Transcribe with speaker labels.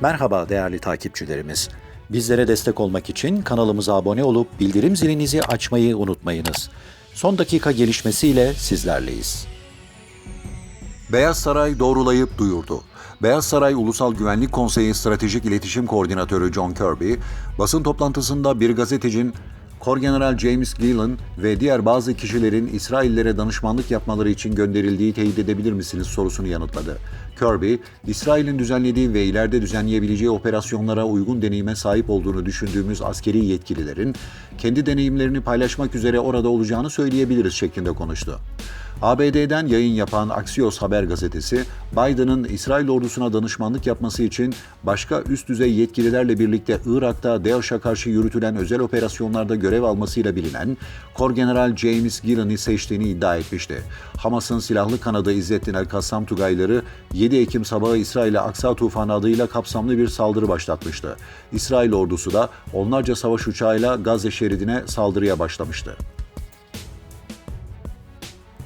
Speaker 1: Merhaba değerli takipçilerimiz. Bizlere destek olmak için kanalımıza abone olup bildirim zilinizi açmayı unutmayınız. Son dakika gelişmesiyle sizlerleyiz. Beyaz Saray doğrulayıp duyurdu. Beyaz Saray Ulusal Güvenlik Konseyi Stratejik İletişim Koordinatörü John Kirby, basın toplantısında bir gazetecinin Korgeneral James Gillen ve diğer bazı kişilerin İsraillere danışmanlık yapmaları için gönderildiği teyit edebilir misiniz sorusunu yanıtladı. Kirby, İsrail'in düzenlediği ve ileride düzenleyebileceği operasyonlara uygun deneyime sahip olduğunu düşündüğümüz askeri yetkililerin kendi deneyimlerini paylaşmak üzere orada olacağını söyleyebiliriz şeklinde konuştu. ABD'den yayın yapan Axios Haber gazetesi, Biden'ın İsrail ordusuna danışmanlık yapması için başka üst düzey yetkililerle birlikte Irak'ta DAEŞ'e karşı yürütülen özel operasyonlarda görev almasıyla bilinen Korgeneral James Gillen'i seçtiğini iddia etmişti. Hamas'ın silahlı kanadı İzzettin El-Kassam Tugayları 7 Ekim sabahı İsrail'e Aksa Tufanı adıyla kapsamlı bir saldırı başlatmıştı. İsrail ordusu da onlarca savaş uçağıyla Gazze şeridine saldırıya başlamıştı.